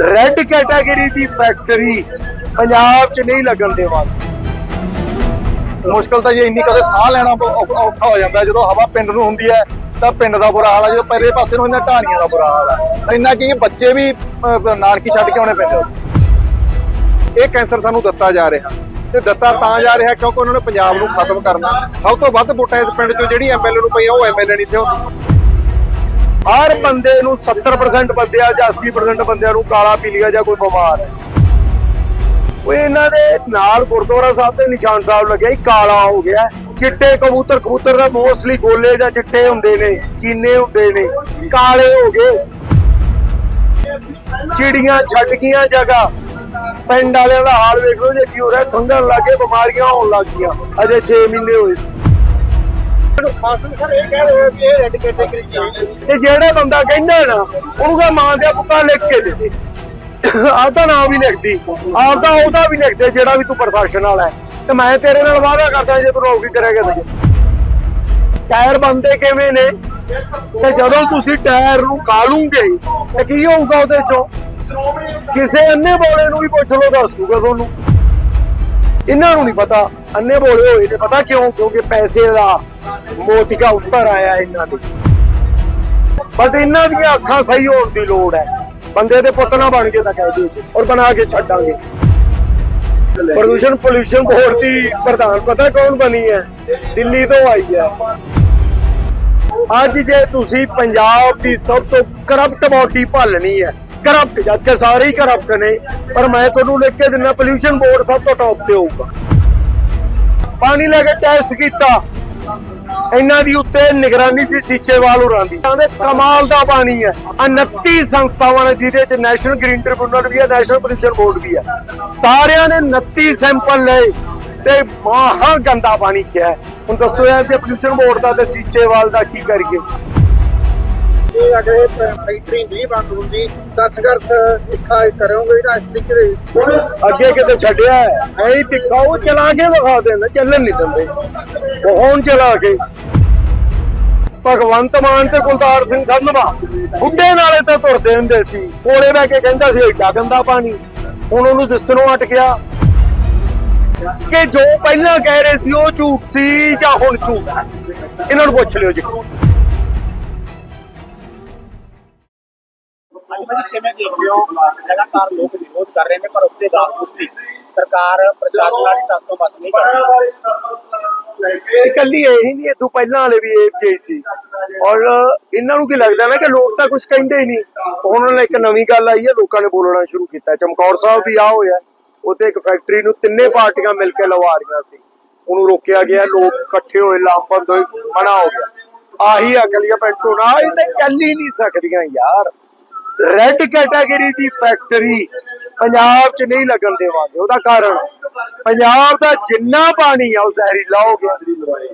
Red category ਦੀ factory Punjab 'ਚ ਨਹੀਂ ਲੱਗਣ ਦੇਵਾਂਗੇ। ਮੁਸ਼ਕਲ ਤਾਂ ਜੇ ਇੰਨੀ ਕਦੇ ਸਾਹ ਲੈਣਾ ਔਖਾ ਹੋ ਜਾਂਦਾ ਜਦੋਂ ਹਵਾ ਪਿੰਡ ਨੂੰ ਹੁੰਦੀ ਹੈ, ਤਾਂ ਪਿੰਡ ਦਾ ਬੁਰਾ ਹਾਲ ਹੈ ਜਦੋਂ ਪਹਿਲੇ ਪਾਸੇ ਨੂੰ ਇਹਨਾਂ ਢਾਣੀਆਂ ਦਾ ਬੁਰਾ ਹਾਲ ਹੈ ਇੰਨਾ ਕੀ ਬੱਚੇ ਵੀ ਨਾਨਕੀ ਛੱਡ ਕੇ ਆਉਣੇ ਪੈਂਦੇ ਇਹ ਕੈਂਸਰ ਸਾਨੂੰ ਦਿੱਤਾ ਜਾ ਰਿਹਾ। ਤੇ ਦਿੱਤਾ ਤਾਂ ਜਾ ਰਿਹਾ ਕਿਉਂਕਿ ਉਹਨਾਂ ਨੇ ਪੰਜਾਬ ਨੂੰ ਖਤਮ ਕਰਨਾ। ਸਭ ਤੋਂ ਵੱਧ ਵੋਟਾਂ ਇਸ ਪਿੰਡ 'ਚੋਂ, ਜਿਹੜੀ ਐਮਐਲਏ ਨੂੰ ਪਈ ਉਹ ਐਮਐਲਏ ਨਹੀਂ ਤੇ ਹੁੰਦੀ। ਹਰ ਬੰਦੇ ਨੂੰ 70% ਬੰਦਿਆਂ ਜਾਂ 80% ਬੰਦਿਆਂ ਨੂੰ ਕਾਲਾ, ਪੀਲੀਆ ਜਾਂ ਕੋਈ ਬਿਮਾਰ ਹੈ। ਉਹ ਇਹਨਾਂ ਦੇ ਨਾਲ ਗੁਰਦੁਆਰਾ ਸਾਹਿਬ ਤੇ ਨਿਸ਼ਾਨ ਸਾਹਿਬ ਲੱਗਿਆ ਹੀ ਕਾਲਾ ਹੋ ਗਿਆ। ਚਿੱਟੇ ਕਬੂਤਰ ਕਬੂਤਰ ਦਾ ਮੋਸਟਲੀ ਗੋਲੇ ਜਾਂ ਚਿੱਟੇ ਹੁੰਦੇ ਨੇ, ਚੀਨੇ ਹੁੰਦੇ ਨੇ, ਕਾਲੇ ਹੋ ਗਏ। ਚਿੜੀਆਂ ਛੱਡ ਗਈਆਂ ਜਗ੍ਹਾ। ਪਿੰਡ ਵਾਲਿਆਂ ਦਾ ਹਾਲ ਵੇਖ ਲਓ ਜੇ ਕੀ ਹੋ ਰਿਹਾ ਖੰਗਣ ਲੱਗੇ ਬਿਮਾਰੀਆਂ ਹੋਣ ਲੱਗ ਗਈਆਂ। ਅਜੇ 6 ਮਹੀਨੇ ਹੋਏ ਸੀ। ਇਹ ਜਿਹੜਾ ਬੰਦਾ ਕਹਿੰਦਾ ਨਾ, ਉਹਨੂੰ ਕਹ ਮਾਂ ਦੇ ਪੁੱਤਾਂ ਲਿਖ ਕੇ ਦੇ ਦੇ। ਆਪਦਾ ਨਾਮ ਵੀ ਲਿਖਦੀ। ਆਪਦਾ ਉਹਦਾ ਵੀ ਲਿਖ ਦੇ ਜਿਹੜਾ ਵੀ ਤੂੰ ਪ੍ਰਸ਼ਾਸਨ ਵਾਲਾ ਹੈ। ਤੇ ਮੈਂ ਤੇਰੇ ਨਾਲ ਵਾਅਦਾ ਕਰਦਾ ਜੇ ਤੂੰ ਨੌਕਰੀ ਕਰੇਗਾ ਤੇ ਟਾਇਰ ਬੰਦੇ ਕਿਵੇਂ ਨੇ? ਤੇ ਜਦੋਂ ਤੁਸੀਂ ਟਾਇਰ ਨੂੰ ਕਾਲੂਗੇ, ਤੇ ਕੀ ਹੋਊਗਾ ਉਹਦੇ ਚੋਂ? ਕਿਸੇ ਅੰਨੇ ਬੋਲੇ ਨੂੰ ਵੀ ਪੁੱਛ ਲਓ, ਦੱਸ ਦੂਗਾ ਤੁਹਾਨੂੰ। ਇਹਨਾਂ ਨੂੰ ਨਹੀਂ ਪਤਾ। ਅੰਨੇ ਬੋਲੇ ਹੋਏ ਨੇ, ਪਤਾ ਕਿਉਂ? ਕਿਉਂਕਿ ਪੈਸੇ ਦਾ ਮੋਤੀਕਾ ਉੱਤਰ ਆਇਆ ਇਹਨਾਂ ਦੇ। ਬਟ ਇਹਨਾਂ ਦੀਆਂ ਅੱਖਾਂ ਸਹੀ ਹੋਣ ਦੀ ਲੋੜ ਹੈ। ਬੰਦੇ ਦੇ ਪੁੱਤ ਨਾ ਬਣ ਕੇ ਤਾਂ ਕਹਿ ਦਿਓ ਔਰ ਬਣਾ ਕੇ ਛੱਡਾਂਗੇ। ਪ੍ਰਦੂਸ਼ਣ ਪੋਲੂਸ਼ਨ ਬੋਰਡ ਦੀ ਪ੍ਰਧਾਨ ਪਤਾ ਕੌਣ ਬਣੀ ਹੈ? ਦਿੱਲੀ ਤੋਂ ਆਈ ਹੈ। ਅੱਜ ਜੇ ਤੁਸੀਂ ਪੰਜਾਬ ਦੀ ਸਭ ਤੋਂ ਕਰਪਟ ਬਾਡੀ ਭਾਲਣੀ ਹੈ ਕਰਪਟ ਜਦ ਸਾਰੇ ਹੀ ਕਰਪਟ ਨੇ, ਪਰ ਮੈਂ ਤੁਹਾਨੂੰ ਲਿਖ ਕੇ ਦਿੰਦਾ ਪੋਲੂਸ਼ਨ ਬੋਰਡ ਸਭ ਤੋਂ ਟੌਪ ਤੇ ਹੋਊਗਾ। ਪਾਣੀ ਲੈ ਕੇ ਟੈਸਟ ਕੀਤਾ, ਇਹਨਾਂ ਦੀ ਉੱਤੇ ਨਿਗਰਾਨੀ ਸੀ ਸੀਚੇਵਾਲ ਹੋਰਾਂ ਦੀ। ਕਹਿੰਦੇ ਕਮਾਲ ਦਾ ਪਾਣੀ ਹੈ 29 ਸੰਸਥਾਵਾਂ ਨੇ, ਜਿਹਦੇ ਚ ਨੈਸ਼ਨਲ ਗ੍ਰੀਨ ਟ੍ਰਿਬਿਊਨਲ ਵੀ ਹੈ ਨੈਸ਼ਨਲ ਪੋਲੂਸ਼ਨ ਬੋਰਡ ਵੀ ਹੈ। ਸਾਰਿਆਂ ਨੇ 29 ਸੈਂਪਲ ਲਏ ਤੇ ਮਹਾ ਗੰਦਾ ਪਾਣੀ ਕਿਹਾ ਹੁਣ ਦੱਸੋ ਯਾਰ ਜੇ ਪੋਲੂਸ਼ਨ ਬੋਰਡ ਦਾ ਤੇ ਸੀਚੇਵਾਲ ਦਾ ਕੀ ਕਰੀਏ? ਇਹ ਅਗਰ ਫੈਕਟਰੀ ਨਹੀਂ ਬੰਦ ਹੁੰਦੀ ਤਾਂ ਸੰਘਰਸ਼ ਤਿੱਖਾ ਕਰੋਗੇ ਨਾ ਇਸ ਤਰੀਕੇ ਅੱਗੇ ਕਿਤੇ ਛੱਡਿਆ ਹੈ? ਐਂ ਉਹ ਚਲਾ ਕੇ ਵਿਖਾ ਦੇਣਾ, ਚੱਲਣ ਨਹੀਂ ਦਿੰਦੇ। ਹੁਣ ਚਲਾ ਕੇ? ਭਗਵੰਤ ਮਾਨ ਤੇ ਕੁਲਤਾਰ ਸਿੰਘ ਸੰਧਵਾ ਬੁੱਢੇ ਨਾਲੇ ਤਾਂ ਤੁਰਦੇ ਹੁੰਦੇ ਸੀ। ਕੋਲੇ ਬਹਿ ਕੇ ਕਹਿੰਦਾ ਸੀ, ਏਡਾ ਗੰਦਾ ਪਾਣੀ। ਹੁਣ ਉਹਨੂੰ ਦਿਸਣੋਂ ਹਟ ਗਿਆ ਕਿ ਜੋ ਪਹਿਲਾਂ ਕਹਿ ਰਹੇ ਸੀ, ਉਹ ਝੂਠ ਸੀ ਜਾਂ ਹੁਣ ਝੂਠ ਇਹਨਾਂ ਨੂੰ ਪੁੱਛ ਲਿਓ ਜੀ। ਅੱਜ ਕਿਵੇਂ ਦੇਖਦੇ ਹੋ ਲਗਾਤਾਰ ਲੋਕ ਵਿਰੋਧ ਕਰ ਰਹੇ ਨੇ, ਪਰ ਉਸ ਬਾਵਜੂਦ ਵੀ ਸਰਕਾਰ ਪ੍ਰਸ਼ਾਸਨ ਨਾਲ ਟੱਸ ਤੋਂ ਬਸ ਨਹੀਂ ਕਰ ਰਹੀ। ਇਕੱਲੀ ਇਹੀ ਨਹੀਂ ਇਹ ਪਹਿਲਾਂ ਵਾਲੇ ਵੀ ਇਹ ਜਿਹੇ ਸੀ। ਔਰ ਇਹਨਾਂ ਨੂੰ ਕੀ ਲੱਗਦਾ ਨਾ ਕਿ ਲੋਕ ਤਾਂ ਕੁਝ ਕਹਿੰਦੇ ਹੀ ਨਹੀਂ। ਹੁਣ ਉਹਨਾਂ ਇੱਕ ਨਵੀਂ ਗੱਲ ਆਈ ਹੈ, ਲੋਕਾਂ ਨੇ ਬੋਲਣਾ ਸ਼ੁਰੂ ਕੀਤਾ। ਚਮਕੌਰ ਸਾਹਿਬ ਵੀ ਆ ਹੋਇਆ। ਉੱਥੇ ਇੱਕ ਫੈਕਟਰੀ ਨੂੰ ਤਿੰਨੇ ਪਾਰਟੀਆਂ ਮਿਲ ਕੇ ਲਵਾ ਰਹੀਆਂ ਸੀ। ਉਹਨੂੰ ਰੋਕਿਆ ਗਿਆ, ਲੋਕ ਇਕੱਠੇ ਹੋਏ, ਲਾਮਬੰਦ ਹੋਏ, ਮਨਾ ਹੋ ਗਿਆ। ਆਹੀ ਅਗਲੀਆਂ ਪਿੰਡ ਚੋਂ ਨਾ, ਇਹ ਤਾਂ ਚੱਲ ਹੀ ਨਹੀਂ ਸਕਦੀਆਂ ਯਾਰ। ਰੈੱਡ ਕੈਟਾਗਰੀ ਦੀ ਫੈਕਟਰੀ ਪੰਜਾਬ 'ਚ ਨਹੀਂ ਲੱਗਣ ਦੇਵਾਂਗੇ, ਉਹਦਾ ਕਾਰਨ ਪੰਜਾਬ ਦਾ ਜਿੰਨਾ ਪਾਣੀ ਆ ਉਹ ਜ਼ਹਿਰੀਲਾ ਹੋ ਗਿਆ।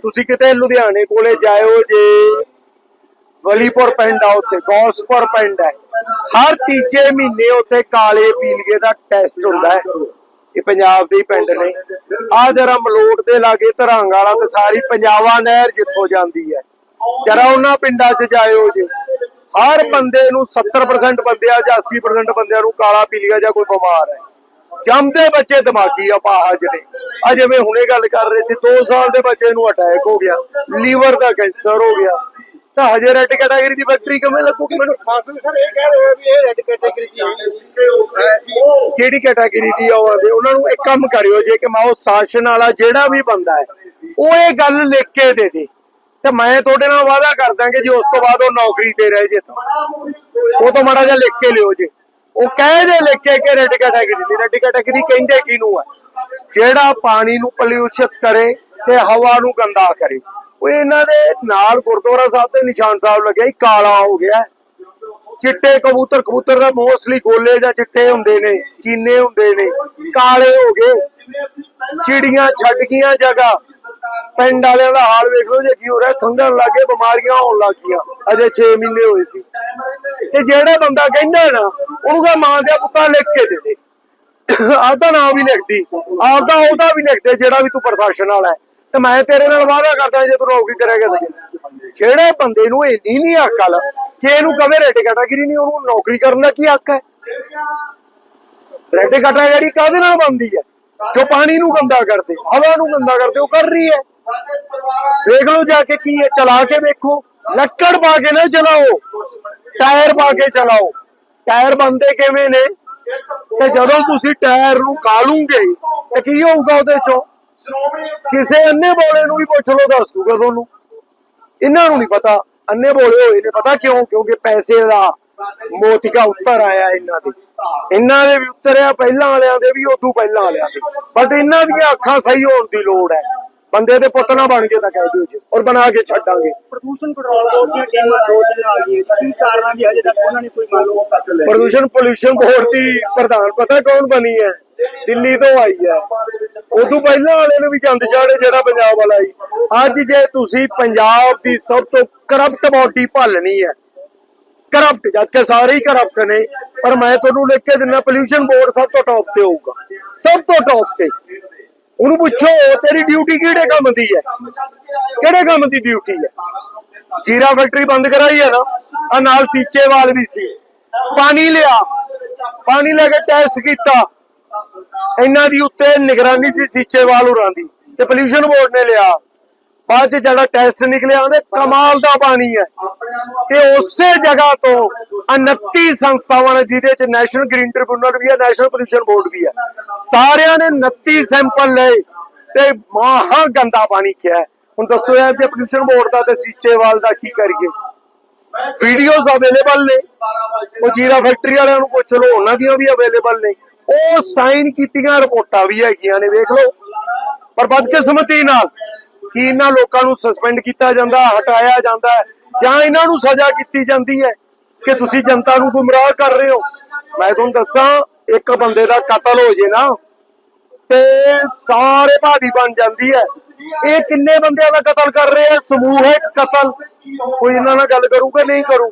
ਤੁਸੀਂ ਕਿਤੇ ਲੁਧਿਆਣੇ ਕੋਲੇ ਜਾਇਓ ਜੇ, ਵਲੀਪੁਰ ਪਿੰਡ ਆ ਉੱਥੇ ਗੌਸਪੁਰ ਪਿੰਡ ਹੈ, ਹਰ ਤੀਜੇ ਮਹੀਨੇ ਉੱਥੇ ਕਾਲੇ ਪੀਲੀਏ ਦਾ ਟੈਸਟ ਹੁੰਦਾ ਹੈ। ਇਹ ਪੰਜਾਬ ਦੇ ਹੀ ਪਿੰਡ ਨੇ। ਆ ਜਰਾ ਮਲੋਟ ਦੇ ਲਾਗੇ ਧਰੰਗ ਵਾਲਾ ਤੇ ਸਾਰੀ ਪੰਜਾਬਾ ਨਹਿਰ ਜਿੱਥੋਂ ਜਾਂਦੀ ਹੈ। ਜਰਾ ਉਹਨਾਂ ਪਿੰਡਾਂ 'ਚ ਜਾਇਓ ਜੇ। ਹਰ ਬੰਦੇ ਨੂੰ 70% ਬੰਦਿਆਂ ਜਾਂ 80% ਬੰਦਿਆਂ ਨੂੰ ਕਾਲਾ ਪੀਲੀਆ ਜਾਂ ਕੋਈ ਬਿਮਾਰ ਹੈ। ਜੰਮਦੇ ਬੱਚੇ ਦਿਮਾਗੀ ਅਪਾਹਜ ਨੇ ਆ ਜਿਵੇਂ ਹੁਣੇ ਗੱਲ ਕਰ ਰਹੇ ਸੀ 2 ਸਾਲ ਦੇ ਬੱਚੇ ਨੂੰ ਅਟੈਕ ਹੋ ਗਿਆ ਲੀਵਰ ਦਾ ਕੈਂਸਰ ਹੋ ਗਿਆ। ਤਾਂ ਹਜੇ ਰੈੱਡ ਕੈਟਾਗਰੀ ਦੀ ਫੈਕਟਰੀ ਕਿਵੇਂ ਲੱਗੂਗੀ? ਮੈਨੂੰ ਸ਼ਾਸਨ ਸਰ ਇਹ ਕਹਿ ਰਹੇ ਵੀ ਇਹ ਰੈੱਡ ਕੈਟਾਗਰੀ ਚ ਕਿਹੜੀ ਕੈਟਾਗਰੀ ਦੀ ਆ ਉਹ ਆਂਦੇ? ਉਹਨਾਂ ਨੂੰ ਇੱਕ ਕੰਮ ਕਰਿਓ ਜੇ ਕਿ ਮੈਂ ਉਹ ਸ਼ਾਸਨ ਵਾਲਾ ਜਿਹੜਾ ਵੀ ਬੰਦਾ ਹੈ ਉਹ ਇਹ ਗੱਲ ਲਿਖ ਕੇ ਦੇ ਦੇ। ਤੇ ਮੈਂ ਤੁਹਾਡੇ ਨਾਲ ਵਾਅਦਾ ਕਰਦਾ ਕਿ ਜੇ, ਉਸ ਤੋਂ ਬਾਅਦ ਉਹ ਨੌਕਰੀ ਤੇ ਰਹਿ ਜੇ ਤਾਂ। ਉਹ ਤੋਂ ਮਾੜਾ ਜਿਹਾ ਲਿਖ ਕੇ ਲਿਓ ਜੇ। ਉਹ ਕਹਿ ਦੇ ਲਿਖ ਕੇ ਕਿ ਰੈੱਡ ਕੈਟਾਗਰੀ ਦੀ ਰੈੱਡ ਕੈਟਾਗਰੀ ਕਹਿੰਦੇ ਕਿਹਨੂੰ ਹੈ ਜਿਹੜਾ ਪਾਣੀ ਨੂੰ ਪੋਲਿਊਸ਼ਿਤ ਕਰੇ ਤੇ ਹਵਾ ਨੂੰ ਗੰਦਾ ਕਰੇ। ਉਹ ਇਹਨਾਂ ਦੇ ਨਾਲ ਗੁਰਦੁਆਰਾ ਸਾਹਿਬ ਦੇ ਨਿਸ਼ਾਨ ਸਾਹਿਬ ਲੱਗਿਆ ਹੀ ਕਾਲਾ ਹੋ ਗਿਆ। ਚਿੱਟੇ ਕਬੂਤਰ ਕਬੂਤਰ ਦਾ ਮੋਸਟਲੀ ਗੋਲੇ ਜਾਂ ਚਿੱਟੇ ਹੁੰਦੇ ਨੇ, ਚੀਨੇ ਹੁੰਦੇ ਨੇ, ਕਾਲੇ ਹੋ ਗਏ। ਚਿੜੀਆਂ ਛੱਡ ਗਈਆਂ ਜਗ੍ਹਾ। ਪਿੰਡ ਵਾਲਿਆਂ ਦਾ ਹਾਲ ਵੇਖ ਲਓ ਜੇ ਕੀ ਹੋ ਰਿਹਾ ਖੰਗਣ ਲੱਗੇ ਬਿਮਾਰੀਆਂ ਹੋਣ ਲੱਗ ਗਈਆਂ। ਅਜੇ 6 ਮਹੀਨੇ ਹੋਏ ਸੀ। ਤੇ ਜਿਹੜਾ ਬੰਦਾ ਕਹਿੰਦਾ ਨਾ, ਉਹਨੂੰ ਕਹ ਮਾਂ ਦੇ ਪੁੱਤਾਂ ਲਿਖ ਕੇ ਦੇ ਦੇ। ਆਪਦਾ ਨਾਮ ਵੀ ਲਿਖਦੀ। ਆਪਦਾ ਉਹਦਾ ਵੀ ਲਿਖਦੇ, ਜਿਹੜਾ ਵੀ ਤੂੰ ਪ੍ਰਸ਼ਾਸਨ ਵਾਲਾ ਹੈ। ਤੇ ਮੈਂ ਤੇਰੇ ਨਾਲ ਵਾਅਦਾ ਕਰਦਾ ਜੇ ਤੂੰ ਨੌਕਰੀ ਕਰੇਗਾ ਤੇ ਜਿਹੜੇ ਬੰਦੇ ਨੂੰ ਇੰਨੀ ਨਹੀਂ ਅਕਲ ਕਿ ਇਹਨੂੰ ਕਵੇ ਰੇਟ ਕੈਟਾਗਰੀ ਨਹੀਂ, ਉਹਨੂੰ ਨੌਕਰੀ ਕਰਨ ਦਾ ਕੀ ਹੱਕ ਹੈ? ਰੈੱਡ ਕੈਟਾਗਰੀ ਕਾਹਦੇ ਨਾਲ ਬਣਦੀ ਹੈ? ਜੋ ਪਾਣੀ ਨੂੰ ਗੰਦਾ ਕਰਦੇ, ਹਵਾ ਨੂੰ ਗੰਦਾ ਕਰਦੇ, ਉਹ ਕਰ ਰਹੀ ਹੈ। ਦੇਖ ਲਓ ਜਾ ਕੇ ਕੀ ਹੈ, ਚਲਾ ਕੇ ਵੇਖੋ। ਲੱਕੜ ਪਾ ਕੇ ਨਾ ਚਲਾਓ ਟਾਇਰ ਪਾ ਕੇ ਚਲਾਓ। ਟਾਇਰ ਬੰਦੇ ਕਿਵੇਂ ਨੇ? ਤੇ ਜਦੋਂ ਤੁਸੀਂ ਟਾਇਰ ਨੂੰ ਕਾਲੂਗੇ, ਤੇ ਕੀ ਹੋਊਗਾ ਉਹਦੇ ਚੋਂ? ਕਿਸੇ ਅੰਨੇ ਬੋਲੇ ਨੂੰ ਵੀ ਪੁੱਛ ਲਓ, ਦੱਸ ਦੂਗਾ ਤੁਹਾਨੂੰ। ਇਹਨਾਂ ਨੂੰ ਨਹੀਂ ਪਤਾ। ਅੰਨੇ ਬੋਲੇ ਹੋਏ ਨੇ, ਪਤਾ ਕਿਉਂ? ਕਿਉਂਕਿ ਪੈਸੇ ਦਾ ਮੋਤੀਕਾ ਉੱਤਰ ਆਇਆ ਇਹਨਾਂ ਦੇ। ਇਹਨਾਂ ਦੇ ਵੀ ਉਤਰਿਆ ਪਹਿਲਾਂ ਵਾਲਿਆਂ ਦੇ ਵੀ ਉਦੋਂ ਪਹਿਲਾਂ ਵਾਲਿਆਂ ਦੇ। ਬਟ ਇਹਨਾਂ ਦੀਆਂ ਅੱਖਾਂ ਸਹੀ ਹੋਣ ਦੀ ਲੋੜ ਹੈ। ਬੰਦੇ ਦੇ ਪੁੱਤ ਨਾ ਬਣ ਕੇ ਤਾਂ ਕਹਿ ਦਿਓ ਜੀ ਔਰ ਬਣਾ ਕੇ ਛੱਡਾਂਗੇ। ਪ੍ਰਦੂਸ਼ਣ ਕੰਟਰੋਲ ਬੋਰਡ ਦੀਆਂ ਟੀਮਾਂ ਦੋ ਦਿਨ ਆ ਗਈਆਂ। ਕੀ ਕਾਰਨਾਂ ਦੀ ਹਜੇ ਤੱਕ ਉਹਨਾਂ ਨੇ ਕੋਈ ਮੰਨ ਲਓ ਪ੍ਰਦੂਸ਼ਣ ਪੋਲੂਸ਼ਨ ਬੋਰਡ ਦੀ ਪ੍ਰਧਾਨ ਪਤਾ ਕੌਣ ਬਣੀ ਹੈ? ਦਿੱਲੀ ਤੋਂ ਆਈ ਹੈ। ਉਦੋਂ ਪਹਿਲਾਂ ਵਾਲੇ ਨੂੰ ਵੀ ਚੰਦ ਚਾੜੇ ਜਿਹੜਾ ਪੰਜਾਬ ਵਾਲਾ ਹੀ ਅੱਜ ਜੇ ਤੁਸੀਂ ਪੰਜਾਬ ਦੀ ਸਭ ਤੋਂ ਕਰਪਟ ਬਾਡੀ ਭਾਲਣੀ ਹੈ ਕਰਪਟ ਜਦ ਕਿ ਸਾਰੇ ਹੀ ਕਰਪਟ ਨੇ। ਪਰ ਮੈਂ ਤੁਹਾਨੂੰ ਲਿਖ ਕੇ ਦਿੰਦਾ ਪੋਲੂਸ਼ਨ ਬੋਰਡ ਸਭ ਤੋਂ ਟੌਪ ਤੇ ਹੋਊਗਾ। ਸਭ ਤੋਂ ਟੌਪ ਤੇ। ਉਹਨੂੰ ਪੁੱਛੋ, ਤੇਰੀ ਡਿਊਟੀ ਕਿਹੜੇ ਕੰਮ ਦੀ ਹੈ? ਕਿਹੜੇ ਕੰਮ ਦੀ ਡਿਊਟੀ ਹੈ? ਜੀਰਾ ਫੈਕਟਰੀ ਬੰਦ ਕਰਾਈ ਹੈ ਨਾ ਆ ਨਾਲ ਸੀਚੇਵਾਲ ਵੀ ਸੀ। ਪਾਣੀ ਲਿਆ। ਪਾਣੀ ਲੈ ਕੇ ਟੈਸਟ ਕੀਤਾ। ਇਹਨਾਂ ਦੀ ਉੱਤੇ ਨਿਗਰਾਨੀ ਸੀ ਸੀਚੇਵਾਲ ਹੋਰਾਂ ਦੀ। ਤੇ ਪੋਲੂਸ਼ਨ ਬੋਰਡ ਨੇ ਲਿਆ। ਬਾਅਦ ਚ ਜਿਹੜਾ ਟੈਸਟ ਨਿਕਲਿਆ ਉਹਦੇ ਕਮਾਲ ਦਾ ਪਾਣੀ ਹੈ। ਤੇ ਉਸੇ ਜਗ੍ਹਾ ਤੋਂ 29 ਸੰਸਥਾਵਾਂ ਨੇ, ਜਿਹਦੇ ਚ ਨੈਸ਼ਨਲ ਗ੍ਰੀਨ ਟ੍ਰਿਬਿਊਨਲ ਵੀ ਹੈ ਨੈਸ਼ਨਲ ਪੋਲੂਸ਼ਨ ਬੋਰਡ ਵੀ ਹੈ। ਸਾਰਿਆਂ ਨੇ 29 ਸੈਂਪਲ ਲਏ ਤੇ ਮਹਾ ਗੰਦਾ ਪਾਣੀ ਕਿਹਾ ਹੁਣ ਦੱਸੋ ਯਾਰ ਜੇ ਪੋਲੂਸ਼ਨ ਬੋਰਡ ਦਾ ਤੇ ਸੀਚੇਵਾਲ ਦਾ ਕੀ ਕਰੀਏ? ਵੀਡੀਓਜ਼ ਅਵੇਲੇਬਲ ਨੇ। ਉਹ ਜੀਰਾ ਫੈਕਟਰੀ ਵਾਲਿਆਂ ਨੂੰ ਪੁੱਛ ਲਓ, ਉਹਨਾਂ ਦੀਆਂ ਵੀ ਅਵੇਲੇਬਲ ਨੇ। ਉਹ ਸਾਈਨ ਕੀਤੀਆਂ, ਰਿਪੋਰਟਾਂ ਵੀ ਹੈਗੀਆਂ ਨੇ, ਵੇਖ ਲਓ। ਪਰ ਬਦਕਿਸਮਤੀ ਨਾਲ ਕਿ ਇਹਨਾਂ ਲੋਕਾਂ ਨੂੰ ਸਸਪੈਂਡ ਕੀਤਾ ਜਾਂਦਾ, ਹਟਾਇਆ ਜਾਂਦਾ ਜਾਂ ਇਹਨਾਂ ਨੂੰ ਸਜ਼ਾ ਕੀਤੀ ਜਾਂਦੀ ਹੈ ਕਿ ਤੁਸੀਂ ਜਨਤਾ ਨੂੰ ਗੁੰਮਰਾਹ ਕਰ ਰਹੇ ਹੋ। ਮੈਂ ਤੁਹਾਨੂੰ ਦੱਸਾਂ, ਇੱਕ ਬੰਦੇ ਦਾ ਕਤਲ ਹੋ ਜੇ ਨਾ, ਤੇ ਸਾਰੇ ਭਾਦੀ ਬਣ ਜਾਂਦੀ ਹੈ। ਇਹ ਕਿੰਨੇ ਬੰਦਿਆਂ ਦਾ ਕਤਲ ਕਰ ਰਹੇ ਆ ਸਮੂਹਿਕ ਕਤਲ। ਕੋਈ ਇਹਨਾਂ ਨਾਲ ਗੱਲ ਕਰੂ ਕਿ ਨਹੀਂ ਕਰੂ?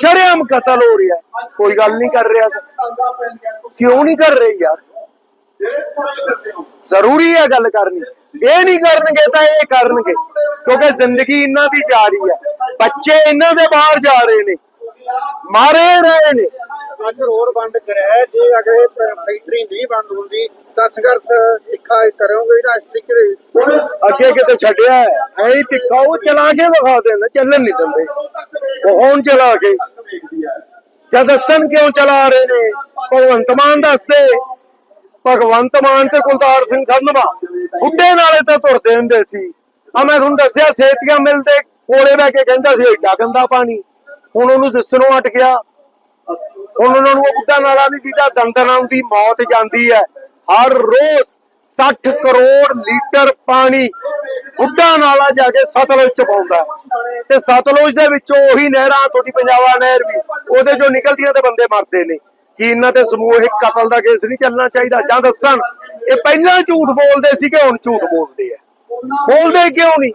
ਸ਼ਰੇਆਮ ਕਤਲ ਹੋ ਰਿਹਾ ਕੋਈ ਗੱਲ ਨਹੀਂ ਕਰ ਰਿਹਾ। ਕਿਉਂ ਨਹੀਂ ਕਰ ਰਹੇ ਯਾਰ? ਜ਼ਰੂਰੀ ਹੈ ਗੱਲ ਕਰਨੀ। ਇਹ ਨਹੀਂ ਕਰਨਗੇ ਤਾਂ ਇਹ ਕਰਨਗੇ ਕਿਉਂਕਿ ਜ਼ਿੰਦਗੀ ਇਹਨਾਂ ਦੀ ਜਾ ਰਹੀ ਹੈ। ਬੱਚੇ ਇਹਨਾਂ ਦੇ ਬਾਹਰ ਜਾ ਰਹੇ ਨੇ ਮਾਰੇ ਰਹੇ ਨੇ। ਅੱਜ ਰੋਡ ਬੰਦ ਕਰਿਆ। ਜੇ ਅਗਰ ਫੈਕਟਰੀ ਨਹੀਂ ਬੰਦ ਹੁੰਦੀ ਤਾਂ ਸੰਘਰਸ਼ ਤਿੱਖਾ ਕਰੋਗੇ ਨਾ ਇਸ ਤਰੀਕੇ ਅੱਗੇ ਕਿਤੇ ਛੱਡਿਆ ਹੈ। ਐ ਤਿੱਖਾ ਉਹ ਚਲਾ ਕੇ ਵਿਖਾ ਦੇਣ ਚੱਲਣ ਨਹੀਂ ਦਿੰਦੇ। ਉਹ ਹੁਣ ਚਲਾ ਕੇ। ਜਦ ਦੱਸਣ ਕਿਉਂ ਚਲਾ ਰਹੇ ਨੇ? ਭਗਵੰਤ ਮਾਨ ਦੱਸਦੇ। ਭਗਵੰਤ ਮਾਨ ਤੇ ਕੁਲਤਾਰ ਸਿੰਘ ਸੰਧਵਾ ਬੁੱਢੇ ਨਾਲੇ ਤਾਂ ਤੁਰਦੇ ਹੁੰਦੇ ਸੀ। ਆ ਮੈਂ ਤੁਹਾਨੂੰ ਦੱਸਿਆ, ਸੇਤੀਆਂ ਮਿਲ ਦੇ ਕੋਲੇ ਬਹਿ ਕੇ ਕਹਿੰਦਾ ਸੀ, ਏਡਾ ਗੰਦਾ ਪਾਣੀ। ਹੁਣ ਉਹਨੂੰ ਦੱਸਣੋਂ ਅਟ ਗਿਆ। ਹੁਣ ਉਹਨਾਂ ਨੂੰ ਉਹ ਬੁੱਢਾ ਨਾਲਾ ਨਹੀਂ ਦੀਦਾ ਦੰਦਨਾਂ ਦੀ ਮੌਤ ਜਾਂਦੀ ਹੈ। ਹਰ ਰੋਜ਼ 60 ਕਰੋੜ ਲੀਟਰ ਪਾਣੀ ਬੁੱਢਾ ਨਾਲਾ ਜਾ ਕੇ ਸਤਲੁਜ ਚ ਪਾਉਂਦਾ ਤੇ ਸਤਲੁਜ ਦੇ ਵਿੱਚੋਂ ਉਹੀ ਨਹਿਰਾਂ, ਤੁਹਾਡੀ ਪੰਜਾਬਾ ਨਹਿਰ ਵੀ, ਉਹਦੇ ਚੋਂ ਨਿਕਲਦੀਆਂ ਤੇ ਬੰਦੇ ਮਰਦੇ ਨੇ। ਕੀ ਇਹਨਾਂ ਤੇ ਸਮੂਹਿਕ ਕਤਲ ਦਾ ਕੇਸ ਨਹੀਂ ਚੱਲਣਾ ਚਾਹੀਦਾ? ਜਾਂ ਦੱਸਣ ਇਹ ਪਹਿਲਾਂ ਝੂਠ ਬੋਲਦੇ ਸੀ ਕਿ ਹੁਣ ਝੂਠ ਬੋਲਦੇ ਆ। ਬੋਲਦੇ ਕਿਉਂ ਨਹੀਂ?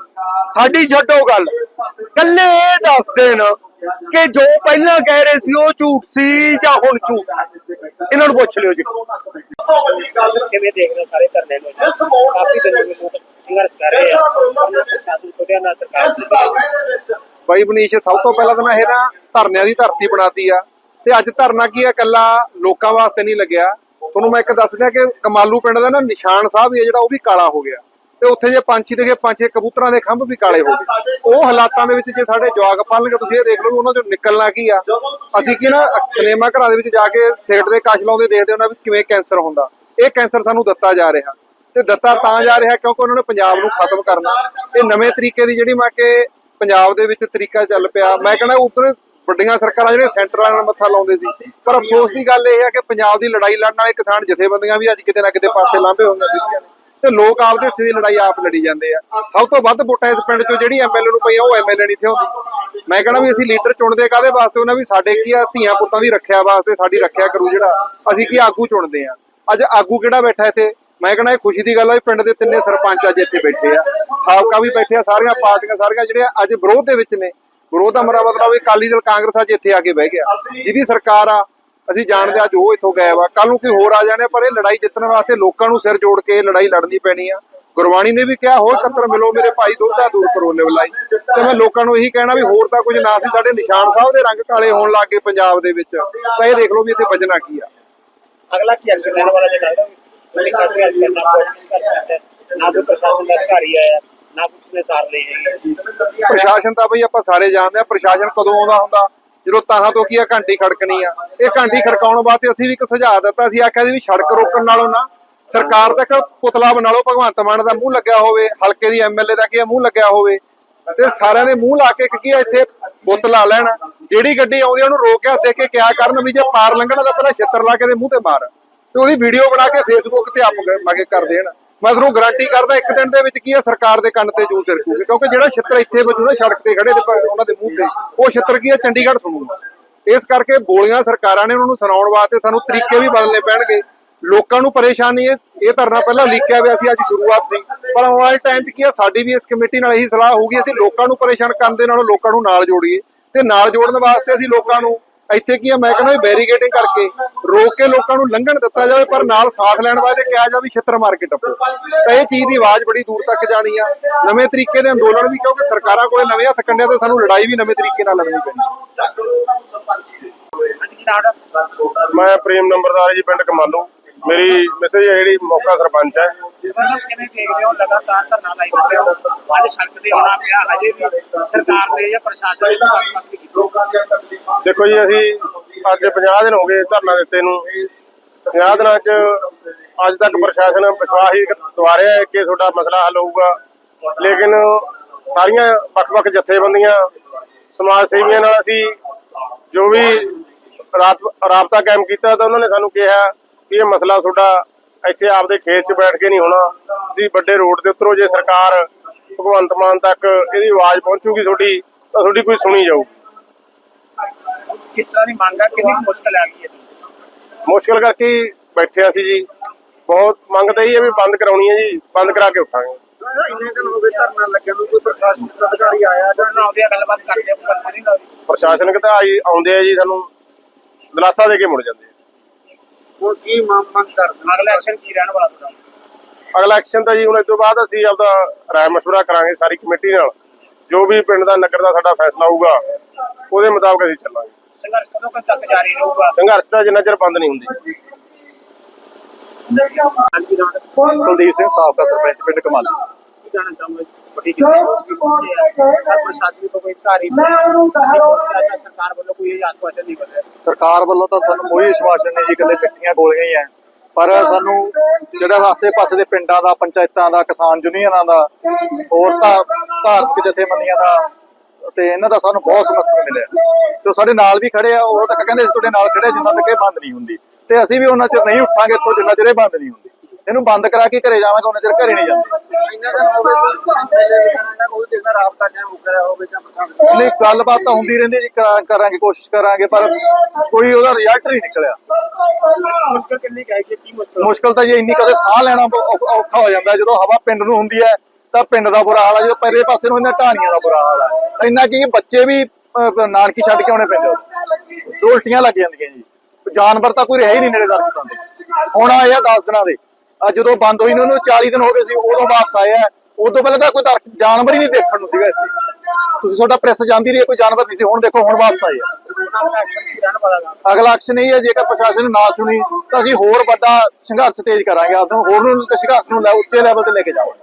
ਸਾਡੀ ਛੱਡੋ ਗੱਲ। ਕੱਲੇ ਇਹ ਦੱਸਦੇ ਨਾ ਕਿ ਜੋ ਪਹਿਲਾਂ ਕਹਿ ਰਹੇ ਸੀ ਉਹ ਝੂਠ ਸੀ ਜਾਂ ਹੁਣ ਝੂਠ ਇਹਨਾਂ ਨੂੰ ਪੁੱਛ ਲਿਓ ਜੀ। ਕਿਵੇਂ ਦੇਖ ਰਹੇ ਹੋ ਸਾਰੇ ਧਰਨੇ ਨੂੰ? ਕਾਫੀ ਦਿਨਾਂ ਤੋਂ ਲੋਕ ਸੰਘਰਸ਼ ਕਰ ਰਹੇ ਆ। ਪ੍ਰਸ਼ਾਸਨ ਛੋਟਿਆ ਨਾ ਸਰਕਾਰ ਬਾਈ ਬਨੀਸ਼ ਸਭ ਤੋਂ ਪਹਿਲਾਂ ਤਾਂ ਮੈਂ ਇਹ ਨਾ ਧਰਨਿਆਂ ਦੀ ਧਰਤੀ ਬਣਾਤੀ ਆ। ਤੇ ਅੱਜ ਧਰਨਾ ਕੀ ਹੈ? ਕੱਲਾ ਲੋਕਾਂ ਵਾਸਤੇ ਨਹੀਂ ਲੱਗਿਆ। ਤੁਹਾਨੂੰ ਮੈਂ ਇੱਕ ਦੱਸ ਦਿਆਂ ਕਿ ਕਮਾਲੂ ਪਿੰਡ ਦਾ ਨਾ ਨਿਸ਼ਾਨ ਸਾਹਿਬ ਹੀ ਜਿਹੜਾ ਉਹ ਵੀ ਕਾਲਾ ਹੋ ਗਿਆ। ਤੇ ਉੱਥੇ ਜੇ ਪੰਛੀ ਦੇਖੇ, ਪੰਛੀ ਕਬੂਤਰਾਂ ਦੇ ਖੰਭ ਵੀ ਕਾਲੇ ਹੋ ਗਏ। ਉਹ ਹਾਲਾਤਾਂ ਦੇ ਵਿੱਚ ਜੇ ਸਾਡੇ ਜਵਾਕ ਪਾਲਣਗੇ ਤੁਸੀਂ ਇਹ ਦੇਖ ਲਓ ਉਹਨਾਂ ਚੋਂ ਨਿਕਲਣਾ ਕੀ ਆ। ਅਸੀਂ ਕੀ ਨਾ, ਸਿਨੇਮਾ ਘਰਾਂ ਦੇ ਵਿੱਚ ਜਾ ਕੇ ਸਿਗਰਟ ਦੇ ਕਸ਼ ਲਾਉਂਦੇ ਦੇਖਦੇ ਉਹਨਾਂ ਵੀ ਕਿਵੇਂ ਕੈਂਸਰ ਹੁੰਦਾ। ਇਹ ਕੈਂਸਰ ਸਾਨੂੰ ਦਿੱਤਾ ਜਾ ਰਿਹਾ। ਤੇ ਦਿੱਤਾ ਤਾਂ ਜਾ ਰਿਹਾ ਕਿਉਂਕਿ ਉਹਨਾਂ ਨੇ ਪੰਜਾਬ ਨੂੰ ਖਤਮ ਕਰਨਾ। ਇਹ ਨਵੇਂ ਤਰੀਕੇ ਦੀ ਜਿਹੜੀ ਮੈਂ ਕਿ ਪੰਜਾਬ ਦੇ ਵਿੱਚ ਤਰੀਕਾ ਚੱਲ ਪਿਆ। ਮੈਂ ਕਹਿੰਦਾ ਉੱਧਰ ਵੱਡੀਆਂ ਸਰਕਾਰਾਂ ਜਿਹੜੀਆਂ ਸੈਂਟਰਾਂ ਨਾਲ ਮੱਥਾ ਲਾਉਂਦੇ ਸੀ। ਪਰ ਅਫਸੋਸ ਦੀ ਗੱਲ ਇਹ ਹੈ ਕਿ ਪੰਜਾਬ ਦੀ ਲੜਾਈ ਲੜਨ ਵਾਲੇ ਕਿਸਾਨ ਜਥੇਬੰਦੀਆਂ ਵੀ ਅੱਜ ਕਿਤੇ ਨਾ ਕਿਤੇ ਪਾਸੇ ਲਾਂਭੇ ਹੋਈਆਂ ਦਿੱਤੀਆਂ ਨੇ। ਤੇ ਲੋਕ ਆਪਦੇ ਹਿੱਸੇ ਦੀ ਲੜਾਈ ਆਪ ਲੜੀ ਜਾਂਦੇ ਆ। ਸਭ ਤੋਂ ਵੱਧ ਵੋਟਾਂ ਇਸ ਪਿੰਡ 'ਚੋਂ ਜਿਹੜੀ ਐਮਐਲਏ ਨੂੰ ਪਈਆਂ, ਉਹ ਐਮਐਲਏ ਨਹੀਂ ਥਿਉਂਦੀ ਮੈਂ ਕਹਿੰਦਾ ਵੀ ਅਸੀਂ ਲੀਡਰ ਚੁਣਦੇ ਕਾਦੇ ਵਾਸਤੇ? ਉਹਨਾਂ ਵੀ ਸਾਡੇ ਕੀ ਆ, ਧੀਆਂ ਪੁੱਤਾਂ ਦੀ ਰੱਖਿਆ ਵਾਸਤੇ, ਸਾਡੀ ਰੱਖਿਆ ਕਰੂ ਜਿਹੜਾ। ਅਸੀਂ ਕੀ ਆਗੂ ਚੁਣਦੇ ਆ? ਅੱਜ ਆਗੂ ਕਿਹੜਾ ਬੈਠਾ ਇੱਥੇ? ਮੈਂ ਕਹਿੰਦਾ ਇਹ ਖੁਸ਼ੀ ਦੀ ਗੱਲ ਆ ਵੀ ਪਿੰਡ ਦੇ ਤਿੰਨੇ ਸਰਪੰਚ ਅੱਜ ਇੱਥੇ ਬੈਠੇ ਆ। ਸਾਬਕਾ ਵੀ ਬੈਠੇ ਆ, ਸਾਰੀਆਂ ਪਾਰਟੀਆਂ, ਸਾਰੀਆਂ ਜਿਹੜੀਆਂ ਅੱਜ ਵਿਰੋਧ ਦੇ ਵਿੱਚ ਨੇ। ਵਿਰੋਧ ਦਾ ਮੇਰਾ ਮਤਲਬ ਵੀ ਅਕਾਲੀ ਦਲ ਕਾਂਗਰਸ ਅੱਜ ਇੱਥੇ ਆ ਕੇ ਬਹਿ ਗਿਆ ਜਿਹਦੀ ਸਰਕਾਰ ਆ ਅਸੀਂ ਜਾਣਦੇ ਅੱਜ ਉਹ ਇੱਥੋਂ ਗਏ ਵਾ ਕੱਲ ਨੂੰ ਕੋਈ ਹੋਰ ਆ ਜਾਣੇ ਪਰ ਇਹ ਲੜਾਈ ਜਿੱਤਣ ਵਾਸਤੇ ਲੋਕਾਂ ਨੂੰ ਸਿਰ ਜੋੜ ਕੇ ਲੜਾਈ ਲੜਨੀ ਪੈਣੀ ਆ ਗੁਰਬਾਣੀ ਨੇ ਵੀ ਕਿਹਾ ਹੋਰ ਕਤਰ ਮਿਲੋ ਮੇਰੇ ਭਾਈ ਦੁੱਧਾ ਦੂਰ ਕਰੋ ਨਿਵਲਾਈ ਤੇ ਮੈਂ ਲੋਕਾਂ ਨੂੰ ਇਹੀ ਕਹਿਣਾ ਵੀ ਹੋਰ ਤਾਂ ਕੁਝ ਨਾ ਸੀ ਸਾਡੇ ਨਿਸ਼ਾਨ ਸਾਹਿਬ ਦੇ ਰੰਗ ਕਾਲੇ ਹੋਣ ਲੱਗ ਗਏ ਪੰਜਾਬ ਦੇ ਵਿੱਚ ਤਾਂ ਇਹ ਦੇਖ ਲਓ ਵੀ ਇੱਥੇ ਵੱਜਣਾ ਕੀ ਆ ਅਗਲਾ ਕੀ ਐਕਸ਼ਨ ਲੈਣ ਵਾਲਾ ਜੇ ਲੱਗਦਾ ਵੀ ਕਾਸੇ ਅੱਜ ਕਰਨਾ ਨਾ ਕੋਈ ਪ੍ਰਸ਼ਾਸਨ ਦਾ ਅਧਿਕਾਰੀ ਆਇਆ ਨਾ ਕੁਛ ਨੇ ਸਾਰ ਲਈ ਹੈਗੀ ਪ੍ਰਸ਼ਾਸਨ ਤਾਂ ਬਈ ਆਪਾਂ ਸਾਰੇ ਜਾਣਦੇ ਆ ਪ੍ਰਸ਼ਾਸਨ ਕਦੋਂ ਆਉਂਦਾ ਹੁੰਦਾ? ਜਦੋਂ ਤਾਹਾਂ ਤੋਂ ਕੀ ਆ, ਘੰਟੀ ਖੜਕਣੀ ਆ। ਇਹ ਘੰਟੀ ਖੜਕਾਉਣ ਵਾਸਤੇ ਅਸੀਂ ਵੀ ਇੱਕ ਸੁਝਾਅ ਦਿੱਤਾ ਸੀ, ਆਖਿਆ ਸੀ ਵੀ ਸੜਕ ਰੋਕਣ ਨਾਲੋਂ ਨਾ, ਸਰਕਾਰ ਤੱਕ ਪੁਤਲਾ ਬਣਾ ਲਓ, ਭਗਵੰਤ ਮਾਨ ਦਾ ਮੂੰਹ ਲੱਗਿਆ ਹੋਵੇ, ਹਲਕੇ ਦੀ ਐਮਐਲਏ ਦਾ ਕੀ ਮੂੰਹ ਲੱਗਿਆ ਹੋਵੇ। ਤੇ ਸਾਰਿਆਂ ਨੇ ਮੂੰਹ ਲਾ ਕੇ ਕੀ ਆ, ਇੱਥੇ ਬੁੱਤ ਲਾ ਲੈਣ। ਜਿਹੜੀ ਗੱਡੀ ਆਉਂਦੀ ਉਹਨੂੰ ਰੋਕ ਕੇ ਹੱਥ ਦੇ ਕੇ ਕਿਆ ਕਰਨ, ਵੀ ਜੇ ਪਾਰ ਲੰਘਣਾ ਤਾਂ ਪਹਿਲਾਂ ਛਿੱਤਰ ਲਾ ਕੇ ਦੇ ਮੂੰਹ ਤੇ ਮਾਰ। ਤੇ ਉਹਦੀ ਵੀਡੀਓ ਬਣਾ ਕੇ ਫੇਸਬੁੱਕ ਤੇ ਅਪ ਮਗੇ ਕਰ ਦੇਣ। ਮੈਂ ਤੁਹਾਨੂੰ ਗਾਰੰਟੀ ਕਰਦਾ ਇੱਕ ਦਿਨ ਦੇ ਵਿੱਚ ਕੀ ਹੈ ਸਰਕਾਰ ਦੇ ਕੰਨ ਤੇ ਜੂ ਸਿਰਕੂਗੀ ਕਿਉਂਕਿ ਜਿਹੜਾ ਛਿੱਤਰ ਇੱਥੇ ਵਜੂ ਸੜਕ ਤੇ ਖੜੇ ਤੇ ਉਹਨਾਂ ਦੇ ਮੂੰਹ ਤੇ, ਉਹ ਛਿੱਤਰ ਕੀ ਹੈ ਚੰਡੀਗੜ੍ਹ ਸੁਣੂਗਾ। ਇਸ ਕਰਕੇ ਬੋਲੀਆਂ ਸਰਕਾਰਾਂ ਨੇ ਉਹਨਾਂ ਨੂੰ ਸੁਣਾਉਣ ਵਾਸਤੇ ਸਾਨੂੰ ਤਰੀਕੇ ਵੀ ਬਦਲਨੇ ਪੈਣਗੇ। ਲੋਕਾਂ ਨੂੰ ਪਰੇਸ਼ਾਨੀ ਇਹ ਇਹ ਧਰਨਾ ਪਹਿਲਾਂ ਲਿਖਿਆ ਹੋਇਆ ਸੀ, ਅੱਜ ਸ਼ੁਰੂਆਤ ਸੀ। ਪਰ ਆਉਣ ਵਾਲੇ ਟਾਈਮ 'ਚ ਕੀ ਹੈ ਸਾਡੀ ਵੀ ਇਸ ਕਮੇਟੀ ਨਾਲ ਇਹੀ ਸਲਾਹ ਹੋਊਗੀ, ਅਸੀਂ ਲੋਕਾਂ ਨੂੰ ਪਰੇਸ਼ਾਨ ਕਰਨ ਦੇ ਨਾਲੋਂ ਲੋਕਾਂ ਨੂੰ ਨਾਲ ਜੋੜੀਏ। ਤੇ ਨਾਲ ਜੋੜਨ ਵਾਸਤੇ ਅਸੀਂ ਲੋਕਾਂ ਨੂੰ ਇੱਥੇ ਕੀ ਹੈ ਮੈਂ ਕਹਿੰਦਾ ਬੈਰੀਗੇਟਿੰਗ ਕਰਕੇ ਰੋਕ ਕੇ ਲੋਕਾਂ ਨੂੰ ਲੰਘਣ ਦਿੱਤਾ ਜਾਵੇ, ਪਰ ਨਾਲ ਸਾਥ ਲੈਣ ਵਾਸਤੇ ਕਿਹਾ ਜਾਵੇ ਛਿੱਤਰ ਮਾਰ ਕੇ ਟੱਪੋ। ਤਾਂ ਇਹ ਚੀਜ਼ ਦੀ ਆਵਾਜ਼ ਬੜੀ ਦੂਰ ਤੱਕ ਜਾਣੀ ਆ। ਨਵੇਂ ਤਰੀਕੇ ਦੇ ਅੰਦੋਲਨ ਵੀ ਕਿਉਂਕਿ ਸਰਕਾਰਾਂ ਕੋਲੇ ਨਵੇਂ ਹੱਥ ਕੰਡਿਆਂ ਤੇ ਸਾਨੂੰ ਲੜਾਈ ਵੀ ਨਵੇਂ ਤਰੀਕੇ ਨਾਲ ਲੜਨੀ ਪੈਣੀ। ਮੈਂ ਪ੍ਰੇਮ ਨੰਬਰਦਾਰ ਜੀ, ਪਿੰਡ ਕਮਾਲੂ। ਮੇਰੀ ਮੈਸੇਜ ਹੈ ਜਿਹੜੀ ਮੌਕਾ ਸਰਪੰਚ ਹੈ। ਕਿਵੇਂ ਦੇਖਦੇ ਹੋ? ਲਗਾਤਾਰ ਧਰਨਾ ਲਾਈ ਜਾਂਦੇ ਹੋ। ਅੱਜ ਸੜਕ ਤੇ ਆਉਣਾ ਪਿਆ ਅਜੇ ਵੀ ਸਰਕਾਰ ਨੇ ਜਾਂ ਪ੍ਰਸ਼ਾਸਨ ਨੇ ਕੋਈ ਕੰਮ ਨਹੀਂ ਕੀਤਾ ਦੇਖੋ ਜੀ ਅਸੀਂ ਅੱਜ 50 ਦਿਨ ਹੋ ਗਏ ਧਰਨਾ ਦਿੱਤੇ ਨੂੰ। 50 ਦਿਨਾਂ 'ਚ ਅੱਜ ਤੱਕ ਪ੍ਰਸ਼ਾਸਨ ਵਿਸ਼ਵਾਸ ਹੀ ਦਵਾ ਰਿਹਾ ਹੈ ਕਿ ਤੁਹਾਡਾ ਮਸਲਾ ਹੱਲ ਹੋਊਗਾ। ਲੇਕਿਨ ਸਾਰੀਆਂ ਵੱਖ-ਵੱਖ ਜਥੇਬੰਦੀਆਂ ਸਮਾਜ ਸੇਵੀਆਂ ਨਾਲ ਅਸੀਂ ਜੋ ਵੀ ਰਾਤ ਰਾਬਤਾ ਕਾਇਮ ਕੀਤਾ ਤਾਂ ਉਹਨਾਂ ਨੇ ਸਾਨੂੰ ਕਿਹਾ ਕਿ ਇਹ ਮਸਲਾ ਤੁਹਾਡਾ? ਇੱਥੇ ਆਪਦੇ ਖੇਤ 'ਚ ਬੈਠ ਕੇ ਨਹੀਂ ਹੋਣਾ। ਤੁਸੀਂ ਵੱਡੇ ਰੋਡ ਤੇ ਉਤਰੋ ਜੇ ਸਰਕਾਰ ਭਗਵੰਤ ਮਾਨ ਤੱਕ ਇਹਦੀ ਆਵਾਜ਼ ਪਹੁੰਚੂਗੀ ਤੁਹਾਡੀ ਤਾਂ ਤੁਹਾਡੀ ਕੋਈ ਸੁਣੀ ਜਾਊਗੀ ਕਿਸ ਤਰ੍ਹਾਂ ਦੀ ਮੰਗ ਹੈ ਕਿੰਨੀ ਕੁ ਮੁਸ਼ਕਲ ਆ ਗਈ ਹੈ? ਮੁਸ਼ਕਲ ਕਰਕੇ ਬੈਠੇ ਅਸੀਂ ਜੀ। ਬਹੁਤ ਮੰਗ ਤਾਂ ਇਹ ਹੈ ਵੀ ਬੰਦ ਕਰਾਉਣੀ ਹੈ ਜੀ। ਬੰਦ ਕਰਾ ਕੇ ਉੱਠਾਂਗੇ। ਇੰਨੇ ਦਿਨ ਹੋ ਗਏ ਧਰਨਾ ਲੱਗਿਆ ਨੂੰ ਕੋਈ ਪ੍ਰਸ਼ਾਸਨਿਕ ਅਧਿਕਾਰੀ ਆਇਆ ਜਾਂ ਨਾ ਆਉਂਦੇ ਆ ਗੱਲਬਾਤ ਕਰਦੇ ਪ੍ਰਸ਼ਾਸਨਿਕ ਤਾਂ ਆਈ ਆਉਂਦੇ ਆ ਜੀ ਸਾਨੂੰ। ਦਿਲਾਸਾ ਦੇ ਕੇ ਮੁੜ ਜਾਂਦੇ ਹੁਣ ਕੀ ਮੰਗ ਮੰਗ ਕਰਦੇ ਅਗਲਾ ਐਕਸ਼ਨ ਕੀ ਰਹਿਣ ਵਾਲਾ ਤੁਹਾਡਾ? ਅਗਲਾ ਐਕਸ਼ਨ ਤਾਂ ਜੀ ਹੁਣ ਇਸ ਤੋਂ ਬਾਅਦ ਅਸੀਂ ਆਪਦਾ ਰਾਏ ਮਸ਼ਵਰਾ ਕਰਾਂਗੇ ਸਾਰੀ ਕਮੇਟੀ ਨਾਲ। ਜੋ ਵੀ ਪਿੰਡ ਦਾ ਨਗਰ ਦਾ ਸਾਡਾ ਫੈਸਲਾ ਹੋਊਗਾ ਉਹਦੇ ਮੁਤਾਬਕ ਅਸੀਂ ਚੱਲਾਂਗੇ। ਸੰਘਰਸ਼ ਕਦੋਂ ਤੱਕ ਜਾਰੀ ਰਹੂਗਾ? ਸੰਘਰਸ਼ ਦਾ ਜਿੰਨਾ ਚਿਰ ਬੰਦ ਨਹੀਂ ਹੁੰਦੀ। ਕੁਲਦੀਪ ਸਿੰਘ ਸਾਬਕਾ ਸਰਪੰਚ ਪਿੰਡ ਕਮਾਲੂ। ਜਾਣਾ ਚਾਹੁੰਦੇ ਵੱਡੀ ਜਿੰਨੀ ਪ੍ਰਸ਼ਾਸਨ ਤੋਂ ਕੋਈ ਅਧਿਕਾਰੀ ਸਰਕਾਰ ਵੱਲੋਂ ਕੋਈ ਇਹ ਆਸ਼ਵਾਸਨ ਨਹੀਂ ਕਰ ਰਿਹਾ ਸਰਕਾਰ ਵੱਲੋਂ ਤਾਂ ਸਾਨੂੰ ਕੋਈ ਵਿਸ਼ਵਾਸਨ ਨਹੀਂ ਜੀ ਇਕੱਲੇ ਮਿੱਠੀਆਂ ਗੋਲੀਆਂ ਹੀ ਆ। ਪਰ ਸਾਨੂੰ ਜਿਹੜਾ ਆਸੇ-ਪਾਸੇ ਦੇ ਪਿੰਡਾਂ ਦਾ ਪੰਚਾਇਤਾਂ ਦਾ ਕਿਸਾਨ ਯੂਨੀਅਨਾਂ ਦਾ ਹੋਰ ਤਾਂ ਧਾਰਮਿਕ ਜਥੇਬੰਦੀਆਂ ਦਾ ਤੇ ਇਹਨਾਂ ਦਾ ਸਾਨੂੰ ਬਹੁਤ ਸਮਰਥਨ ਮਿਲਿਆ। ਤੇ ਸਾਡੇ ਨਾਲ ਵੀ ਖੜੇ ਆ ਉਹ ਤੱਕ ਕਹਿੰਦੇ ਅਸੀਂ ਤੁਹਾਡੇ ਨਾਲ ਖੜੇ ਜਿੰਨਾ ਤੱਕ ਇਹ ਬੰਦ ਨਹੀਂ ਹੁੰਦੀ। ਤੇ ਅਸੀਂ ਵੀ ਉਹਨਾਂ ਚਿਰ ਨਹੀਂ ਉੱਠਾਂਗੇ ਇੱਥੋਂ ਜਿੰਨਾ ਚਿਰ ਇਹ ਬੰਦ ਨਹੀਂ ਹੁੰਦੀ। ਇਹਨੂੰ ਬੰਦ ਕਰਾ ਕੇ ਘਰੇ ਜਾਵਾਂਗੇ ਉਹਨਾਂ ਚਿਰ ਘਰੇ ਨਹੀਂ ਜਾਂਦੇ। ਇੰਨੇ ਦਿਨ ਹੋ ਗਏ ਨਹੀਂ। ਗੱਲਬਾਤ ਤਾਂ ਹੁੰਦੀ ਰਹਿੰਦੀ ਜੀ ਕਰਾ- ਕਰਾਂਗੇ ਕੋਸ਼ਿਸ਼ ਕਰਾਂਗੇ ਪਰ ਕੋਈ ਉਹਦਾ ਰਿਜ਼ਲਟ ਨਹੀਂ ਨਿਕਲਿਆ। ਮੁਸ਼ਕਲ ਕਿੰਨੀ ਕੁ ਹੈ ਕਿ ਕੀ ਮੁਸ਼ਕਲ? ਮੁਸ਼ਕਲ ਤਾਂ ਜੇ ਇੰਨੀ ਕਦੇ ਸਾਹ ਲੈਣਾ ਔਖਾ ਹੋ ਜਾਂਦਾ। ਜਦੋਂ ਹਵਾ ਪਿੰਡ ਨੂੰ ਹੁੰਦੀ ਹੈ ਤਾਂ ਪਿੰਡ ਦਾ ਬੁਰਾ ਹਾਲ ਹੈ ਜਦੋਂ ਪਰੇ ਪਾਸੇ ਨੂੰ ਇਹਨਾਂ ਢਾਣੀਆਂ ਦਾ ਬੁਰਾ ਹਾਲ ਹੈ ਇੰਨਾ ਕੀ ਬੱਚੇ ਵੀ ਨਾਨਕੀ ਛੱਡ ਕੇ ਆਉਣੇ ਪੈਂਦੇ ਉਲਟੀਆਂ ਲੱਗ ਜਾਂਦੀਆਂ ਜੀ। ਜਾਨਵਰ ਤਾਂ ਕੋਈ ਰਿਹਾ ਹੀ ਨਹੀਂ ਨੇੜੇ ਦਰਖਤਾਂ ਦੇ ਹੁਣ ਆਏ ਆ 10 ਦਿਨਾਂ ਦੇ। ਜਦੋਂ ਬੰਦ ਹੋਈ ਨੂੰ, ਉਹਨੂੰ 40 ਦਿਨ ਹੋ ਗਏ ਸੀ, ਉਦੋਂ ਵਾਪਸ ਆਏ ਆ। ਉਦੋਂ ਪਹਿਲਾਂ ਤਾਂ ਕੋਈ ਜਾਨਵਰ ਹੀ ਨਹੀਂ ਦੇਖਣ ਨੂੰ ਸੀਗਾ। ਇੱਥੇ ਤੁਸੀਂ ਤੁਹਾਡਾ ਪ੍ਰੈਸ ਜਾਂਦੀ ਰਹੀ, ਕੋਈ ਜਾਨਵਰ ਨਹੀਂ ਸੀ। ਹੁਣ ਦੇਖੋ, ਹੁਣ ਵਾਪਸ ਆਏ ਆ। ਅਗਲਾ ਐਕਸ਼ਨ ਕੀ ਇਹ ਹੈ, ਜੇਕਰ ਪ੍ਰਸ਼ਾਸਨ ਨਾ ਸੁਣੀ, ਤਾਂ ਅਸੀਂ ਹੋਰ ਵੱਡਾ ਸੰਘਰਸ਼ ਤੇਜ਼ ਕਰਾਂਗੇ। ਆਪ ਨੂੰ ਹੋਰ ਨੂੰ ਸੰਘਰਸ਼ ਨੂੰ ਲੈ, ਉੱਚੇ ਲੈਵਲ ਤੇ ਲੈ ਕੇ ਜਾਵਾਂਗੇ